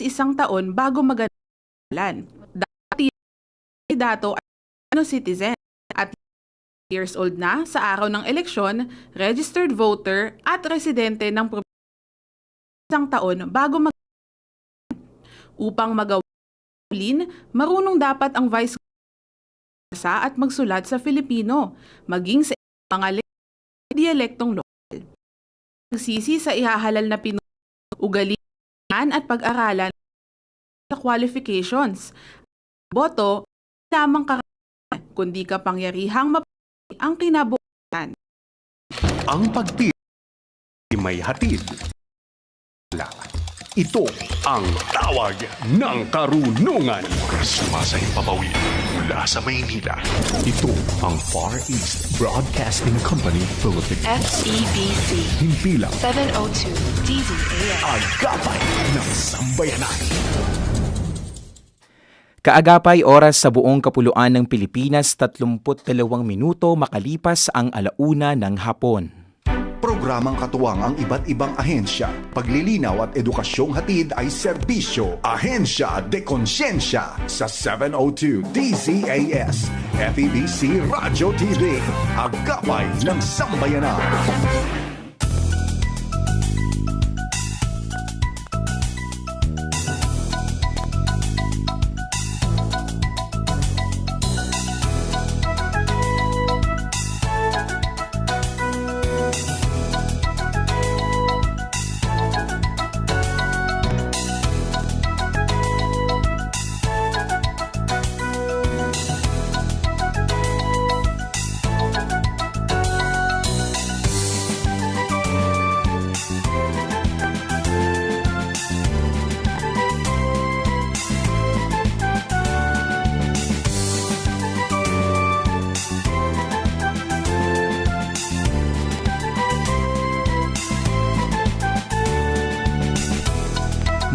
isang taon bago magalan. Dati dato ay ano citizen at years old na sa araw ng eleksyon, registered voter at residente ng isang taon bago mag Upang magawa marunong dapat ang vice sa at magsulat sa Filipino, maging sa mga le- dialektong lokal. Nagsisi sa ihahalal na Pinoy, ugalian at pag-aralan sa qualifications. Boto, lamang karamihan, kundi kapangyarihang map ang kinabukasan. Ang pagpili may hatid. Ito ang tawag ng karunungan. Sumasayang papawid mula sa Maynila. Ito ang Far East Broadcasting Company Philippines. FEBC Himpilang 702 DZAM. agapay ng sambayanan. Kaagapay oras sa buong kapuluan ng Pilipinas 32 minuto makalipas ang alauna ng hapon. Programang katuwang ang iba't ibang ahensya. Paglilinaw at edukasyong hatid ay serbisyo. Ahensya de Konsyensya sa 702 DZAS. FEBC Radio TV. Agapay ng Sambayanan.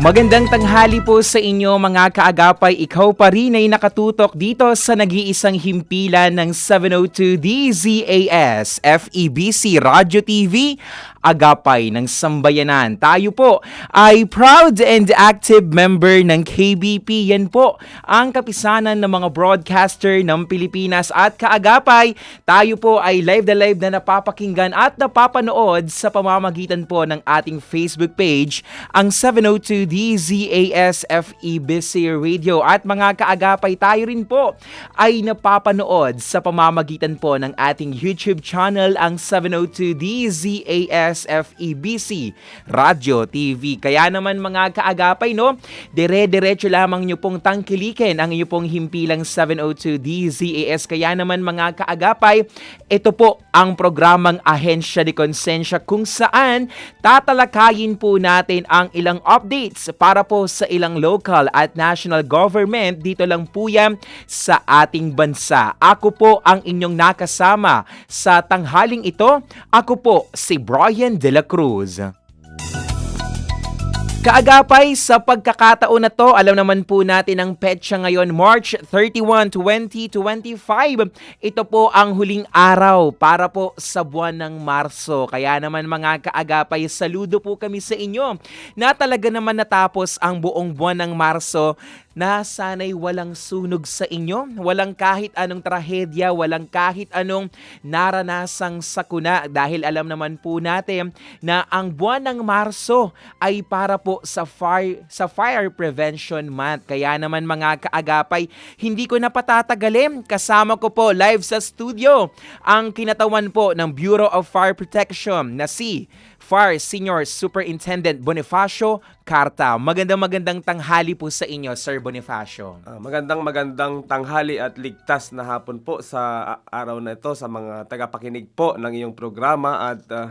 Magandang tanghali po sa inyo mga kaagapay. Ikaw pa rin ay nakatutok dito sa nag-iisang himpilan ng 702 DZAS FEBC Radio TV Agapay ng Sambayanan. Tayo po ay proud and active member ng KBP. Yan po ang kapisanan ng mga broadcaster ng Pilipinas at kaagapay. Tayo po ay live na live na napapakinggan at napapanood sa pamamagitan po ng ating Facebook page, ang 702 DZAS FEBC Radio. At mga kaagapay, tayo rin po ay napapanood sa pamamagitan po ng ating YouTube channel, ang 702 DZAS FEBC Radio TV. Kaya naman mga kaagapay, no, dire-diretso lamang nyo pong tangkilikin ang inyo pong himpilang 702 DZAS. Kaya naman mga kaagapay, ito po ang programang Ahensya de Konsensya kung saan tatalakayin po natin ang ilang updates para po sa ilang local at national government dito lang po yan sa ating bansa. Ako po ang inyong nakasama sa tanghaling ito. Ako po si Brian De La Cruz. Kaagapay, sa pagkakataon na to, alam naman po natin ang petsa ngayon, March 31, 2025. Ito po ang huling araw para po sa buwan ng Marso. Kaya naman mga kaagapay, saludo po kami sa inyo na talaga naman natapos ang buong buwan ng Marso na sana'y walang sunog sa inyo, walang kahit anong trahedya, walang kahit anong naranasang sakuna dahil alam naman po natin na ang buwan ng Marso ay para po sa fire, sa fire prevention month. Kaya naman mga kaagapay, hindi ko na patatagalin. Kasama ko po live sa studio ang kinatawan po ng Bureau of Fire Protection na si Fire Senior Superintendent Bonifacio Carta. Magandang magandang tanghali po sa inyo, Sir Bonifacio. Ah, magandang magandang tanghali at ligtas na hapon po sa araw na ito sa mga tagapakinig po ng iyong programa at ah,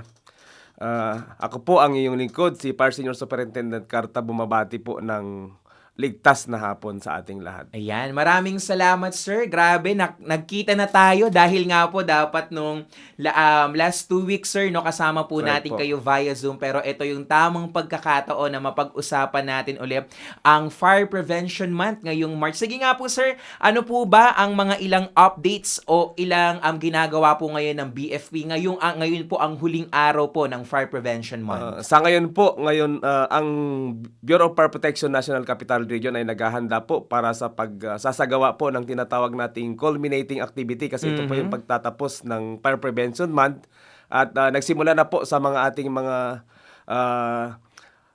ah, ako po ang iyong lingkod si Par Senior Superintendent Carta bumabati po ng ligtas na hapon sa ating lahat. Ayan, maraming salamat sir. Grabe, nak- nagkita na tayo dahil nga po dapat nung um, last two weeks sir, no, kasama po Right natin po. kayo via Zoom. Pero ito yung tamang pagkakataon na mapag-usapan natin ulit ang Fire Prevention Month ngayong March. Sige nga po sir, ano po ba ang mga ilang updates o ilang um, ginagawa po ngayon ng BFP ngayong, ah, ngayon po ang huling araw po ng Fire Prevention Month? Uh, sa ngayon po, ngayon uh, ang Bureau of Fire Protection National Capital Region ay naghahanda po para sa pagsasagawa po ng tinatawag nating culminating activity kasi ito po yung pagtatapos ng Fire Prevention Month. At uh, nagsimula na po sa mga ating mga uh,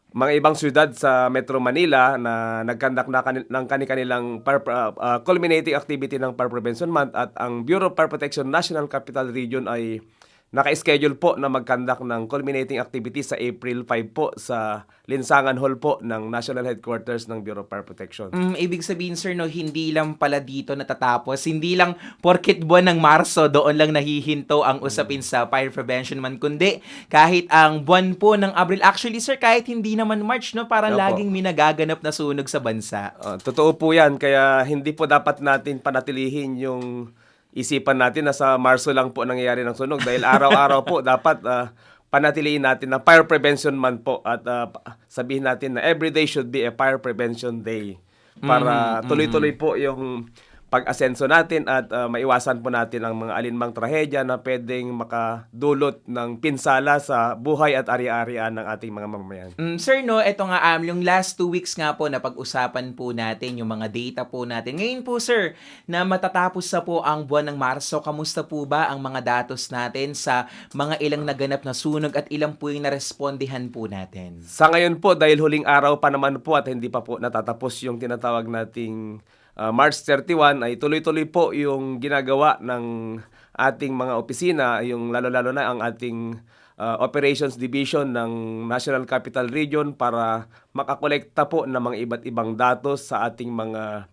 mga ibang syudad sa Metro Manila na nagkandak na kani- ng kani-kanilang uh, uh, culminating activity ng Fire Prevention Month at ang Bureau of Fire Protection National Capital Region ay naka-schedule po na magkandak ng culminating activity sa April 5 po sa Linsangan Hall po ng National Headquarters ng Bureau of Fire Protection. Mm, ibig sabihin sir no, hindi lang pala dito natatapos, hindi lang porket buwan ng Marso doon lang nahihinto ang usapin sa Fire Prevention Month, kundi kahit ang buwan po ng Abril. Actually sir, kahit hindi naman March, no, parang Opo. laging may nagaganap na sunog sa bansa. Uh, totoo po yan, kaya hindi po dapat natin panatilihin yung isipan natin na sa Marso lang po nangyayari ng sunog dahil araw-araw po dapat uh, panatilihin natin na Fire Prevention Month po at uh, sabihin natin na every day should be a Fire Prevention Day para tuloy-tuloy po yung pag-asenso natin at uh, maiwasan po natin ang mga alinmang trahedya na pwedeng makadulot ng pinsala sa buhay at ari-arian ng ating mga mamamayan. Mm, sir, no, eto nga, um, yung last two weeks nga po na pag-usapan po natin, yung mga data po natin. Ngayon po, sir, na matatapos na po ang buwan ng Marso, kamusta po ba ang mga datos natin sa mga ilang naganap na sunog at ilang po yung narespondihan po natin? Sa ngayon po, dahil huling araw pa naman po at hindi pa po natatapos yung tinatawag nating uh, March 31, ay tuloy-tuloy po yung ginagawa ng ating mga opisina, yung lalo-lalo na ang ating uh, Operations Division ng National Capital Region para makakolekta po ng mga iba't ibang datos sa ating mga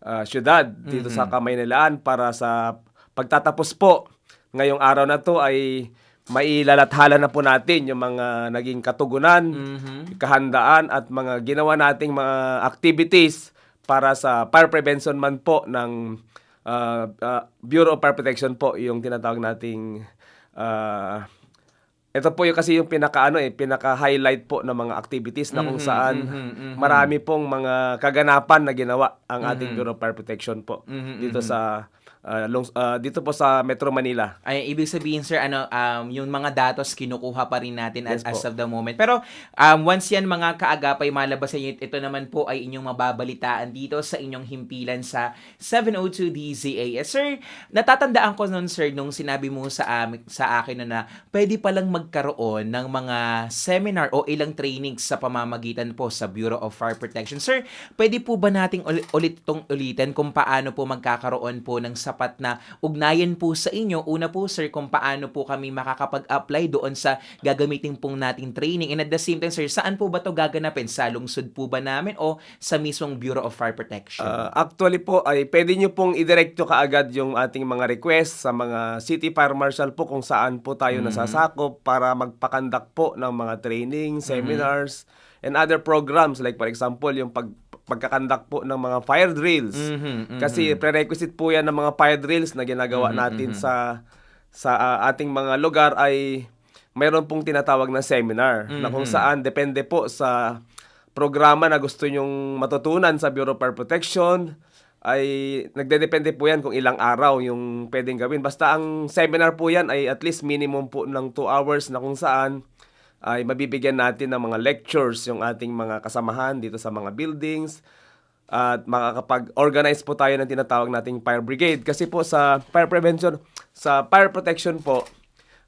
uh, syudad dito sa Kamaynilaan para sa pagtatapos po. Ngayong araw na to ay mailalathala na po natin yung mga naging katugunan, kahandaan at mga ginawa nating mga activities para sa fire prevention month po ng uh, uh, Bureau of Fire Protection po yung tinatawag nating uh, ito po yung kasi yung pinaka ano eh pinaka-highlight po ng mga activities na kung saan marami pong mga kaganapan na ginawa ang ating Bureau of Fire Protection po dito sa uh, uh, dito po sa Metro Manila. Ay, ibig sabihin, sir, ano, um, yung mga datos kinukuha pa rin natin as, Yes as po. of the moment. Pero, um, once yan mga kaagapay malabas sa ito naman po ay inyong mababalitaan dito sa inyong himpilan sa 702 DZAS. Sir, natatandaan ko nun, sir, nung sinabi mo sa, amin, sa akin na, na pwede palang magkaroon ng mga seminar o ilang trainings sa pamamagitan po sa Bureau of Fire Protection. Sir, pwede po ba nating ulit, ulit itong ulitin kung paano po magkakaroon po ng sapat na ugnayan po sa inyo? Una po, sir, kung paano po kami makakapag-apply doon sa gagamitin pong nating training. And at the same time, sir, saan po ba to gaganapin? Sa lungsod po ba namin o sa mismong Bureau of Fire Protection? Uh, actually po ay pwede nyo pong idirekto kaagad yung ating mga request sa mga city fire marshal po kung saan po tayo nasasakop para magpakandak po ng mga training, seminars, and other programs like for example yung pag pagkakandak po ng mga fire drills. Kasi prerequisite po yan ng mga fire drills na ginagawa natin sa sa uh, ating mga lugar ay mayroon pong tinatawag na seminar na kung saan depende po sa programa na gusto nyong matutunan sa Bureau of Fire Protection ay nagdedepende po yan kung ilang araw yung pwedeng gawin. Basta ang seminar po yan ay at least minimum po ng 2 hours na kung saan ay mabibigyan natin ng mga lectures yung ating mga kasamahan dito sa mga buildings. At makakapag-organize po tayo ng tinatawag nating fire brigade. Kasi po sa fire prevention sa fire protection po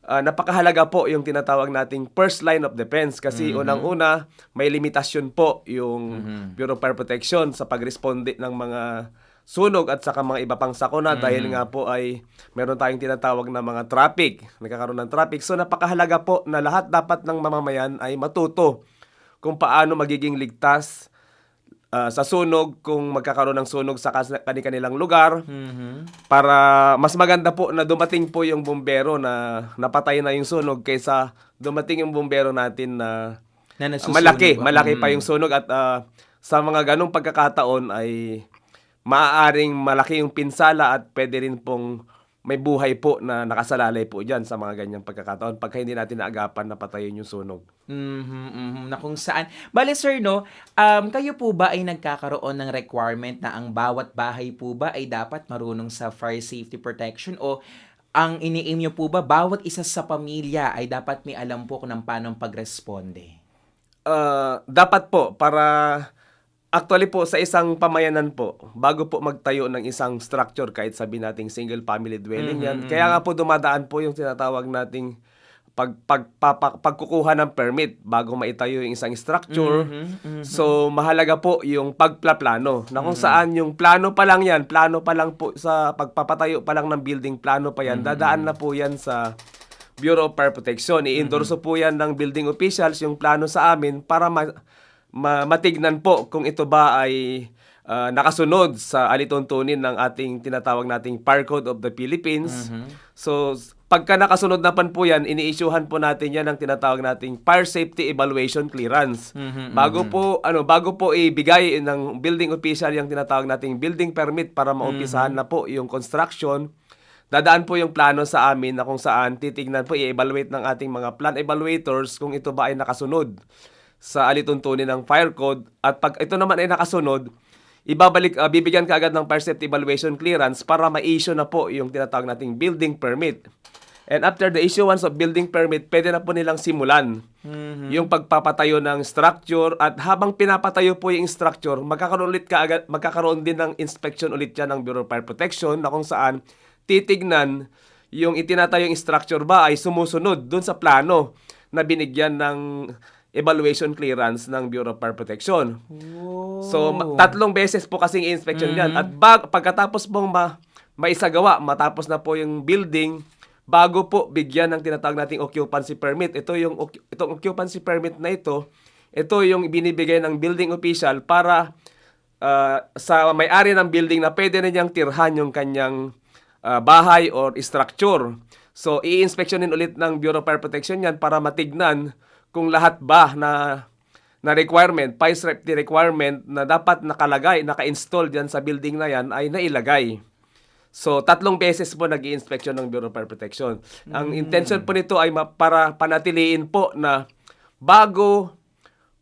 ah, napakahalaga po yung tinatawag nating first line of defense. Kasi unang-una may limitasyon po yung Bureau of Fire Protection sa pagresponde ng mga sunog at saka mga iba pang sakuna dahil nga po ay meron tayong tinatawag na mga traffic, nagkakaroon ng traffic. So napakahalaga po na lahat dapat ng mamamayan ay matuto kung paano magiging ligtas ah, sa sunog kung magkakaroon ng sunog sa kani-kanilang lugar para mas maganda po na dumating po yung bumbero na napatay na yung sunog kaysa dumating yung bumbero natin na Na malaki, ba? malaki Mm. pa yung sunog at ah, sa mga ganong pagkakataon ay maaaring malaki yung pinsala at pwede rin pong may buhay po na nakasalalay po dyan sa mga ganyang pagkakataon pagka hindi natin naagapan na patayin yung sunog. Mhm, mhm, na kung saan. Bale sir, no, um, kayo po ba ay nagkakaroon ng requirement na ang bawat bahay po ba ay dapat marunong sa fire safety protection o ang ini-aim nyo po ba, bawat isa sa pamilya ay dapat may alam po kung ng paano pagresponde? Ah, dapat po para actually po sa isang pamayanan po bago po magtayo ng isang structure kahit sabi nating single family dwelling yan kaya nga po dumadaan po yung tinatawag nating pag, pag, papa- pagkukuha ng permit bago maitayo yung isang structure. So mahalaga po yung pagplaplano. Na kung saan yung plano pa lang yan plano pa lang po sa pagpapatayo pa lang ng building plano pa yan. Dadaan na po yan sa Bureau of Fire Protection. I-endorso po yan ng building officials yung plano sa amin para ma- ma- matignan po kung ito ba ay ah, nakasunod sa alituntunin ng ating tinatawag nating Fire Code of the Philippines. So, s- pagka nakasunod na pan po yan, ini-issuehan po natin yan ng tinatawag nating Fire Safety Evaluation Clearance. Bago po ano, bago po ibigay ng building official yung tinatawag nating building permit para maumpisahan na po yung construction, Dadaan po yung plano sa amin na kung saan titignan po, i-evaluate ng ating mga plan evaluators kung ito ba ay nakasunod sa alituntunin ng fire code. At pag ito naman ay nakasunod, ibabalik, ah, bibigyan ka agad ng fire safety evaluation clearance para ma-issue na po yung tinatawag nating building permit. And after the issuance of building permit, pwede na po nilang simulan yung pagpapatayo ng structure at habang pinapatayo po yung structure, magkakaroon ulit ka agad, magkakaroon din ng inspection ulit yan ng Bureau of Fire Protection na kung saan titignan yung itinatayong structure ba ay sumusunod dun sa plano na binigyan ng evaluation clearance ng Bureau of Fire Protection. So, ma- tatlong beses po kasing inspection yan. At bag, pagkatapos pong ma, maisagawa, matapos na po yung building, bago po bigyan ng tinatawag nating occupancy permit. Ito yung itong occupancy permit na ito, ito yung binibigay ng building official para ah, sa may-ari ng building na pwede na niyang tirhan yung kanyang ah, bahay or structure. So, i-inspectionin ulit ng Bureau of Fire Protection yan para matignan kung lahat ba na na requirement, fire safety requirement na dapat nakalagay, naka-install diyan sa building na yan ay nailagay. So, tatlong beses po nag inspection ng Bureau of Fire Protection. Ang intention po nito ay para panatiliin po na bago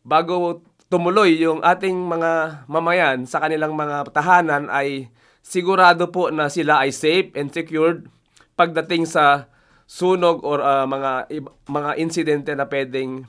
bago tumuloy yung ating mga mamayan sa kanilang mga tahanan ay sigurado po na sila ay safe and secured pagdating sa sunog or ah, mga mga insidente na pwedeng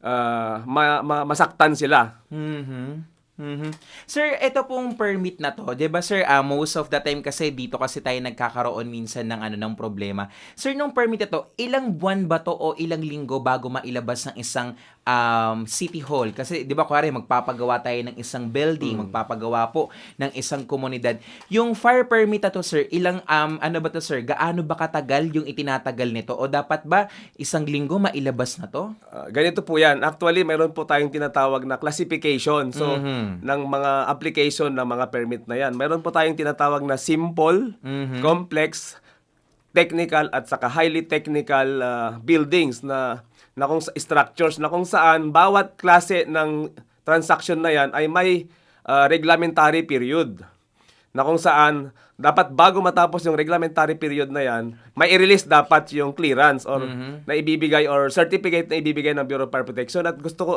ah, ma- ma- masaktan sila. Mhm. Mhm. Sir, ito pong permit na to, 'di ba sir, ah, most of the time kasi dito kasi tayo nagkakaroon minsan ng ano ng problema. Sir, nung permit ito, ilang buwan ba to o ilang linggo bago mailabas ng isang um, city hall? Kasi 'di ba kuwari magpapagawa tayo ng isang building, magpapagawa po ng isang komunidad. Yung fire permit to, sir, ilang um ano ba to, sir? Gaano ba katagal yung itinatagal nito o dapat ba isang linggo mailabas na to? Ah, ganito po yan. Actually, mayroon po tayong tinatawag na classification. So, ng mga application ng mga permit na yan. Mayroon po tayong tinatawag na simple, complex, technical, at saka highly technical ah, buildings na, na kung sa- structures na kung saan bawat klase ng transaction na yan ay may ah, reglementary period na kung saan dapat bago matapos yung reglementary period na yan, may i-release dapat yung clearance or na ibibigay or certificate na ibibigay ng Bureau of Fire Protection at gusto ko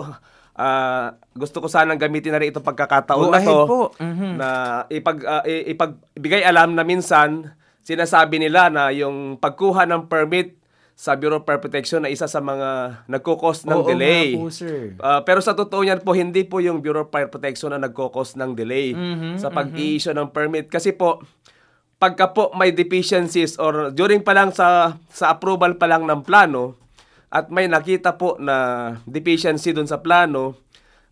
ah, gusto ko sanang gamitin na rin itong pagkakataon Go na to po. Mhm. na ipag ah, i- ipagbigay alam na minsan sinasabi nila na yung pagkuha ng permit sa Bureau of Fire Protection na isa sa mga nagkukos ng Oo delay. po, sir. Ah, pero sa totoo niyan po, hindi po yung Bureau of Fire Protection na nagkokos ng delay Mm-hmm, sa pag-i-issue ng permit. Kasi po, pagka po may deficiencies or during pa lang sa, sa approval pa lang ng plano at may nakita po na deficiency dun sa plano,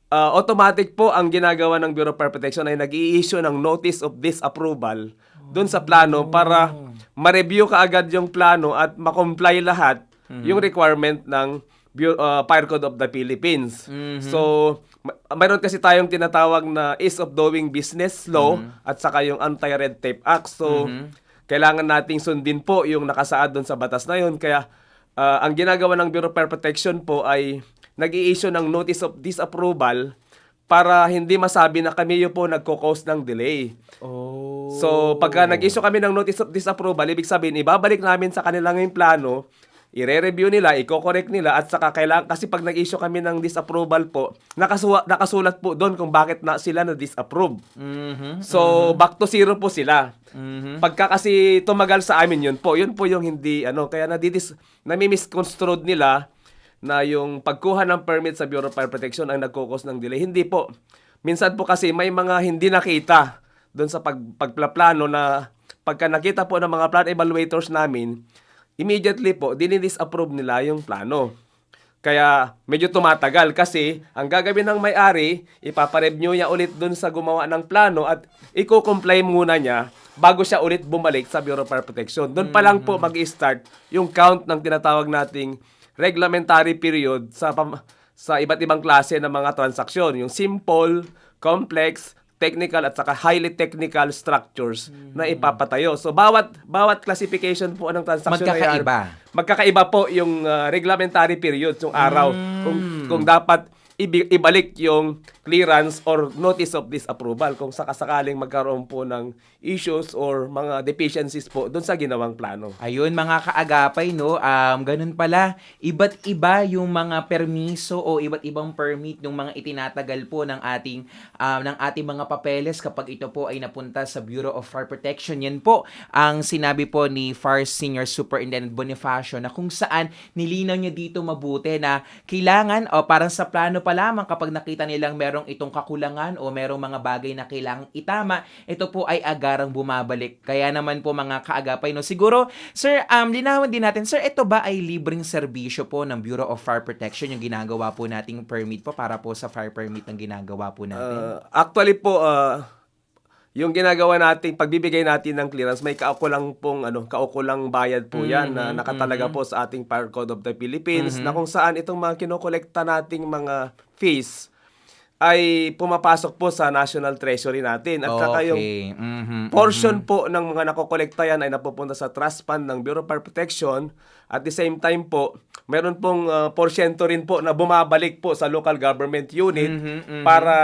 ah, automatic po ang ginagawa ng Bureau of Fire Protection ay nag-i-issue ng notice of disapproval dun sa plano para ma-review kaagad yung plano at ma-comply lahat yung requirement ng uh, Fire Code of the Philippines. So, ma- mayroon kasi tayong tinatawag na Ease of Doing Business Law at saka yung Anti-Red Tape Act. So, kailangan nating sundin po yung nakasaad doon sa batas na yun. Kaya, uh, ang ginagawa ng Bureau of Fire Protection po ay nag issue ng Notice of Disapproval para hindi masabi na kami yung po nagko-cause ng delay. Oh. So, pagka nag-issue kami ng notice of disapproval, ibig sabihin, ibabalik namin sa kanila yung plano, i-review nila, i-correct nila, at saka kailangan, kasi pag nag-issue kami ng disapproval po, nakasuwa, nakasulat po doon kung bakit na sila na-disapprove. Mhm. So, back to zero po sila. Mhm. Pagka kasi tumagal sa amin yun po, yun po yung hindi, ano, kaya nadidis, nami-misconstrued nila na yung pagkuha ng permit sa Bureau of Fire Protection ang nagkukos ng delay. Hindi po. Minsan po kasi may mga hindi nakita doon sa pag, pagplaplano na pagka nakita po ng mga plan evaluators namin, immediately po, dinidisapprove nila yung plano. Kaya medyo tumatagal kasi ang gagawin ng may-ari, ipaparenew niya ulit dun sa gumawa ng plano at i-comply muna niya bago siya ulit bumalik sa Bureau of Fire Protection. Doon pa lang po mag-start yung count ng tinatawag nating reglementary period sa pam- sa iba't ibang klase ng mga transaksyon. Yung simple, complex, technical at saka highly technical structures na ipapatayo. So bawat bawat classification po ng transaction na yan, Magkakaiba. magkakaiba po yung uh, reglementary period, yung araw, kung, kung dapat ibalik yung clearance or notice of disapproval kung sakasakaling magkaroon po ng issues or mga deficiencies po doon sa ginawang plano. Ayun mga kaagapay no, um, ganun pala, iba't iba yung mga permiso o iba't ibang permit ng mga itinatagal po ng ating um, ng ating mga papeles kapag ito po ay napunta sa Bureau of Fire Protection. Yan po ang sinabi po ni Fire Senior Superintendent Bonifacio na kung saan nilinaw niya dito mabuti na kailangan o parang sa plano pa lamang kapag nakita nilang merong itong kakulangan o merong mga bagay na kailangang itama, ito po ay agarang bumabalik. Kaya naman po mga kaagapay, no? Siguro, sir, um, linawin din natin, sir, ito ba ay libreng serbisyo po ng Bureau of Fire Protection yung ginagawa po nating permit po para po sa fire permit ng ginagawa po natin? Uh, actually po, uh, yung ginagawa natin, pagbibigay natin ng clearance, may kaukulang pong, ano, kaukulang bayad po yan na nakatalaga po sa ating Fire Code of the Philippines na kung saan itong mga kinokolekta nating mga fees ay pumapasok po sa National Treasury natin. At saka yung okay. Mhm, portion po ng mga nakokolekta yan ay napupunta sa trust fund ng Bureau of Fire Protection. At the same time po, meron pong uh, porsyento rin po na bumabalik po sa local government unit para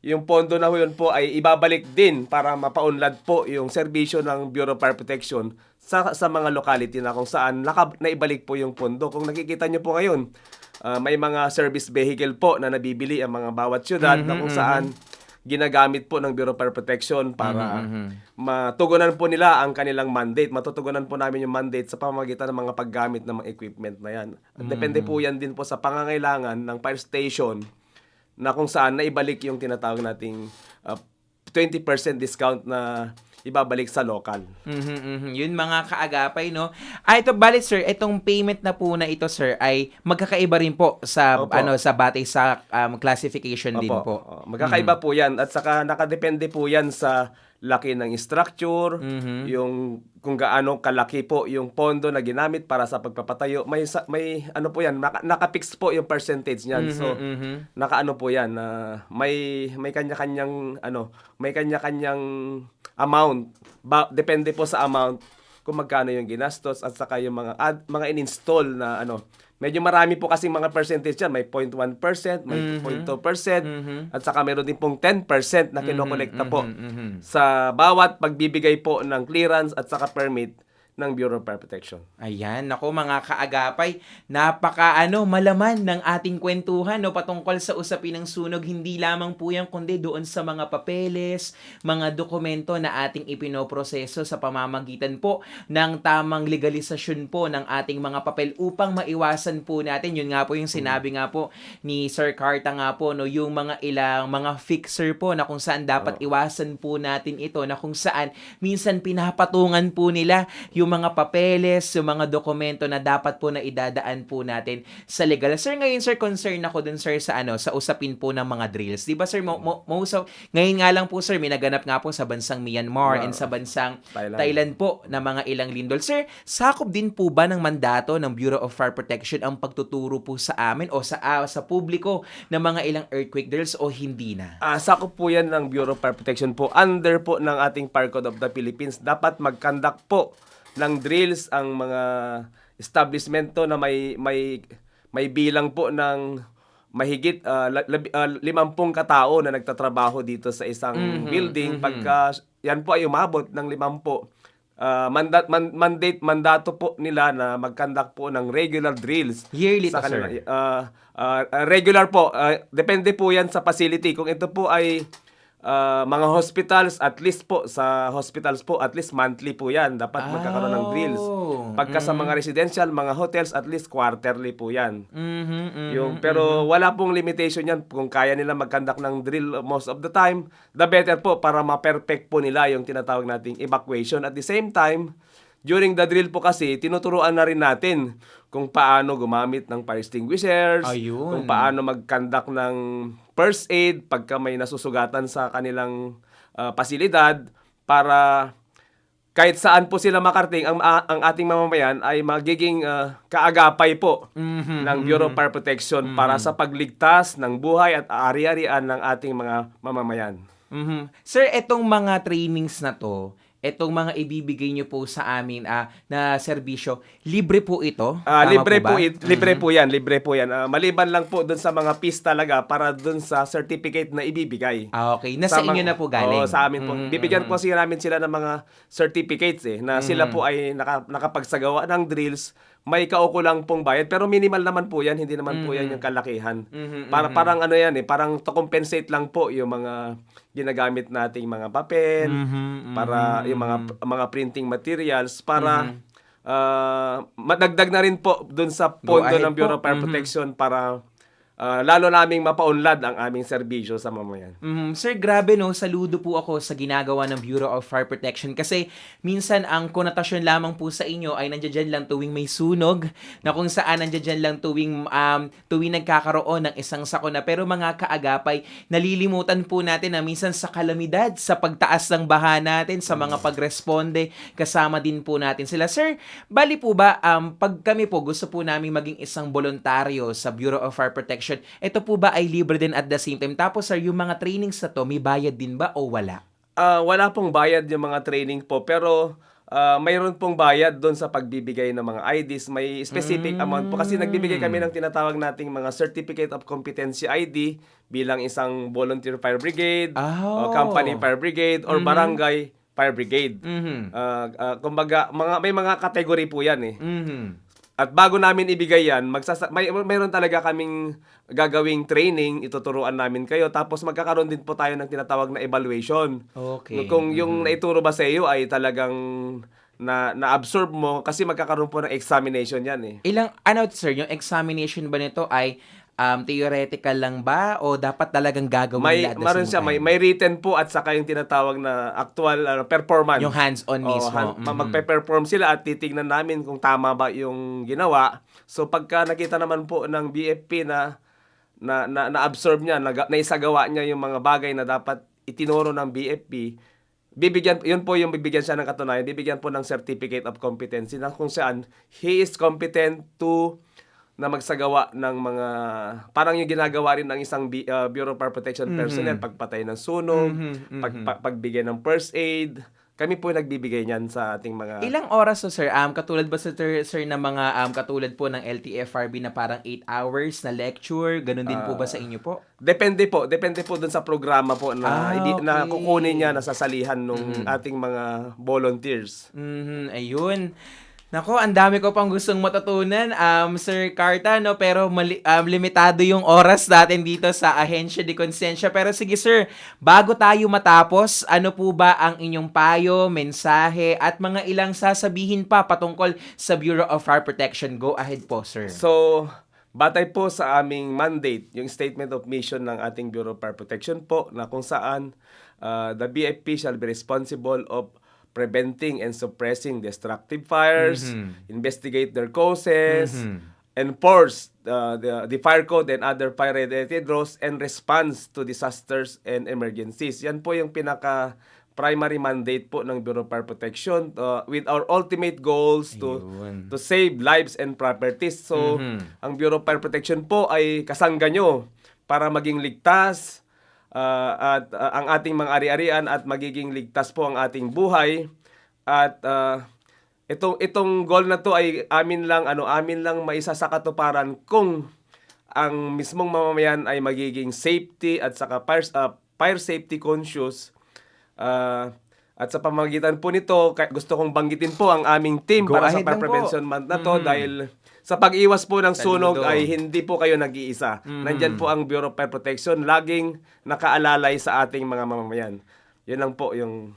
yung pondo na yun po ay ibabalik din para mapaunlad po yung serbisyo ng Bureau of Fire Protection sa, sa mga locality na kung saan naka, naibalik po yung pondo. Kung nakikita nyo po ngayon, uh, may mga service vehicle po na nabibili ang mga bawat syudad na kung saan ginagamit po ng Bureau of Fire Protection para matugunan po nila ang kanilang mandate. Matutugunan po namin yung mandate sa pamamagitan ng mga paggamit ng mga equipment na yan. At Depende po yan din po sa pangangailangan ng fire station na kung saan naibalik yung tinatawag nating uh, 20% discount na ibabalik sa local. Mhm, mhm. Yun mga kaagapay, no? Ah, ito, balit sir, itong payment na po na ito, sir, ay magkakaiba rin po sa, Opo. ano, sa batay sa um, classification din Opo. po. Oo, magkakaiba po yan. At saka nakadepende po yan sa laki ng structure, yung kung gaano kalaki po yung pondo na ginamit para sa pagpapatayo. May may ano po yan, naka, naka-fix po yung percentage niyan. So nakaano po yan na may may kanya-kanyang ano, may kanya-kanyang amount. Ba, depende po sa amount kung magkano yung ginastos at saka yung mga ad, mga in-install na ano. Medyo marami po kasi mga percentage yan. May 0.1%, may 0.2%, at saka meron din pong 10% na kinokolekta po sa bawat pagbibigay po ng clearance at saka permit ng Bureau of Fire Protection. Ayan, nako mga kaagapay, napaka ano, malaman ng ating kwentuhan no patungkol sa usapin ng sunog hindi lamang po yan kundi doon sa mga papeles, mga dokumento na ating ipinoproseso sa pamamagitan po ng tamang legalisasyon po ng ating mga papel upang maiwasan po natin. Yun nga po yung sinabi nga po ni Sir Carta nga po no, yung mga ilang mga fixer po na kung saan dapat iwasan po natin ito na kung saan minsan pinapatungan po nila yung mga papeles, yung mga dokumento na dapat po na idadaan po natin sa legal. Sir, ngayon sir, concern ako dun sir sa ano, sa usapin po ng mga drills. 'Di ba sir, mo, mo, most of- ngayon nga lang po sir, may naganap nga po sa bansang Myanmar and sa bansang Thailand. Thailand po na mga ilang lindol. Sir, sakop din po ba ng mandato ng Bureau of Fire Protection ang pagtuturo po sa amin o sa ah, sa publiko ng mga ilang earthquake drills o hindi na? Ah, sakop po yan ng Bureau of Fire Protection po. Under po ng ating Fire Code of the Philippines, dapat mag-conduct po ng drills ang mga establishmento na may may may bilang po ng mahigit ah, la- lab- ah, limampung katao na nagtatrabaho dito sa isang building. Pagka yan po ay umabot ng limampu, ah, mandat, man- mandate, mandato po nila na mag-conduct po ng regular drills. Yearly sa to, sir. kanila. Ah, ah, ah, regular po. Ah, depende po yan sa facility. Kung ito po ay ah, mga hospitals, at least po sa hospitals po, at least monthly po yan. Dapat magkakaroon ng drills. Oh. Pagka sa mga residential, mga hotels, at least quarterly po yan. Mhm, mhm. Yung, pero wala pong limitation yan. Kung kaya nila mag-conduct ng drill most of the time, the better po para ma-perfect po nila yung tinatawag nating evacuation. At the same time, during the drill po kasi, tinuturuan na rin natin kung paano gumamit ng fire extinguishers, Ayun. kung paano mag-conduct ng first aid pagka may nasusugatan sa kanilang ah, pasilidad para kahit saan po sila makarting, ang, ang ating mamamayan ay magiging ah, kaagapay po ng Bureau of Fire Protection para sa pagligtas ng buhay at ari-arian ng ating mga mamamayan. Mhm. Sir, etong mga trainings na to, etong mga ibibigay nyo po sa amin ah, na serbisyo, libre po ito? Tama libre ba? po, it, libre po 'yan, libre po 'yan. Ah, maliban lang po doon sa mga fees talaga para doon sa certificate na ibibigay. Ah, okay. Nasa inyo mga- na po galing. Oo, sa amin po. Mhm, Bibigyan po kasi namin sila ng mga certificates eh, na sila po ay naka, nakapagsagawa ng drills. May kaukulang pong bayad, pero minimal naman po yan, hindi naman po yan yung kalakihan. Mhm, Para, Parang ano yan eh, parang to compensate lang po yung mga ginagamit nating mga papel, Mhm, para yung mga mga printing materials, para Mhm. ah, madagdag na rin po dun sa pondo ng Bureau of Fire Mhm. Protection para ah, lalo naming mapaunlad ang aming serbisyo sa mamayan. Mhm. Sir, grabe no, saludo po ako sa ginagawa ng Bureau of Fire Protection kasi minsan ang konotasyon lamang po sa inyo ay nandiyan lang tuwing may sunog, na kung saan nandiyan lang tuwing, um, tuwing nagkakaroon ng isang sakuna. Pero mga kaagapay, nalilimutan po natin na minsan sa kalamidad, sa pagtaas ng baha natin, sa mga pagresponde, kasama din po natin sila. Sir, bali po ba, um, pag kami po gusto po namin maging isang voluntaryo sa Bureau of Fire Protection, ito po ba ay libre din at the same time? Tapos sir, yung mga trainings na to, may bayad din ba o wala? Ah, wala pong bayad yung mga training po, pero ah, mayroon pong bayad doon sa pagbibigay ng mga IDs. May specific amount po kasi nagbibigay kami ng tinatawag nating mga Certificate of Competency ID bilang isang volunteer fire brigade, Oh. o company fire brigade, or barangay fire brigade. Mhm. Ah, ah, kumbaga, mga, may mga kategory po yan eh. Mhm. At bago namin ibigay yan, magsasa- may, mayroon talaga kaming gagawing training, ituturuan namin kayo, tapos magkakaroon din po tayo ng tinatawag na evaluation. Okay. Kung yung naituro ba sa iyo ay talagang na na-absorb mo kasi magkakaroon po ng examination yan eh. Ilang, ano sir, yung examination ba nito ay um, theoretical lang ba o dapat talagang gagawin May nila at the maroon same siya, may time? may written po at saka yung tinatawag na actual ano, performance. Yung hands-on mismo. han- ma- Mhm. Magpe-perform sila at titignan namin kung tama ba yung ginawa. So pagka nakita naman po ng BFP na na na, na-absorb niya, na, naisagawa niya yung mga bagay na dapat itinuro ng BFP, bibigyan yun po yung bibigyan siya ng katunayan, bibigyan po ng certificate of competency na kung saan he is competent to na magsagawa ng mga parang yung ginagawa rin ng isang B- uh, Bureau of Fire Protection personnel pagpatay ng sunog, Mhm, pag, pag- pagbigay ng first aid. Kami po nagbibigay niyan sa ating mga Ilang oras to sir? Um, katulad ba sa sir, sir na mga um, katulad po ng LTFRB na parang 8 hours na lecture? Ganun din po ba sa inyo po? Depende po, depende po dun sa programa po Ah, na na okay. kukunin niya na sasalihan nung ating mga volunteers. Mhm, ayun. Nako, ang dami ko pang gustong matutunan, um, Sir Carta, no? Pero mali- um, limitado yung oras natin dito sa Ahensya de Consensya. Pero sige, Sir, bago tayo matapos, ano po ba ang inyong payo, mensahe, at mga ilang sasabihin pa patungkol sa Bureau of Fire Protection? Go ahead po, Sir. So, batay po sa aming mandate, yung statement of mission ng ating Bureau of Fire Protection po, na kung saan uh, the BFP shall be responsible of preventing and suppressing destructive fires, investigate their causes, enforce uh, the, the fire code and other fire-related laws, and response to disasters and emergencies. Yan po yung pinaka primary mandate po ng Bureau of Fire Protection uh, with our ultimate goals to Ayun. to save lives and properties. So, ang Bureau of Fire Protection po ay kasangga nyo para maging ligtas uh, at uh, ang ating mga ari-arian at magiging ligtas po ang ating buhay. At uh, itong itong goal na to ay amin lang ano amin lang maisa sa katuparan kung ang mismong mamamayan ay magiging safety at saka fire, ah, fire safety conscious. Ah, at sa pamagitan po nito, gusto kong banggitin po ang aming team Go para sa Fire po. Prevention Month na to dahil sa pag-iwas po ng sunog ay hindi po kayo nag-iisa. Nandyan po ang Bureau of Fire Protection laging nakaalalay sa ating mga mamamayan. Yun lang po yung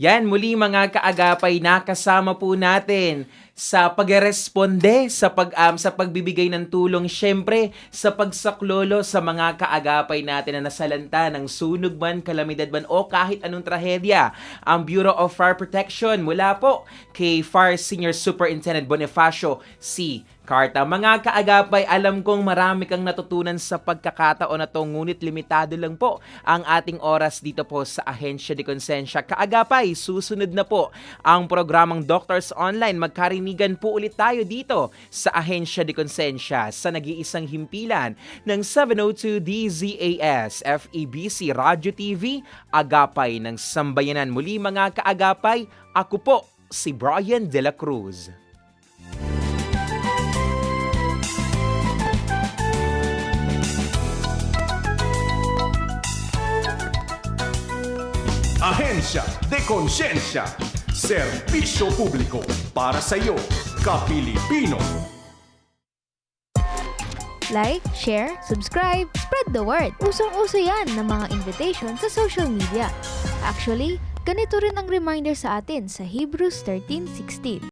Yan, muli mga kaagapay, nakasama po natin sa pagresponde, sa, pag, um, sa pagbibigay ng tulong, syempre sa pagsaklolo sa mga kaagapay natin na nasalanta ng sunog man, kalamidad man o kahit anong trahedya. Ang Bureau of Fire Protection mula po kay Fire Senior Superintendent Bonifacio C. Carta. Mga kaagapay, alam kong marami kang natutunan sa pagkakataon na to, ngunit limitado lang po ang ating oras dito po sa Ahensya de Consensya. Kaagapay, susunod na po ang programang Doctors Online. Magkarinigan po ulit tayo dito sa Ahensya de Consensya sa nag-iisang himpilan ng 702 DZAS FEBC Radio TV, Agapay ng Sambayanan. Muli mga kaagapay, ako po si Brian De La Cruz. Ahensya de Konsensya. Serbisyo publiko para sa iyo, Kapilipino. Like, share, subscribe, spread the word. Usong-uso yan ng mga invitation sa social media. Actually, ganito rin ang reminder sa atin sa Hebrews 13.16.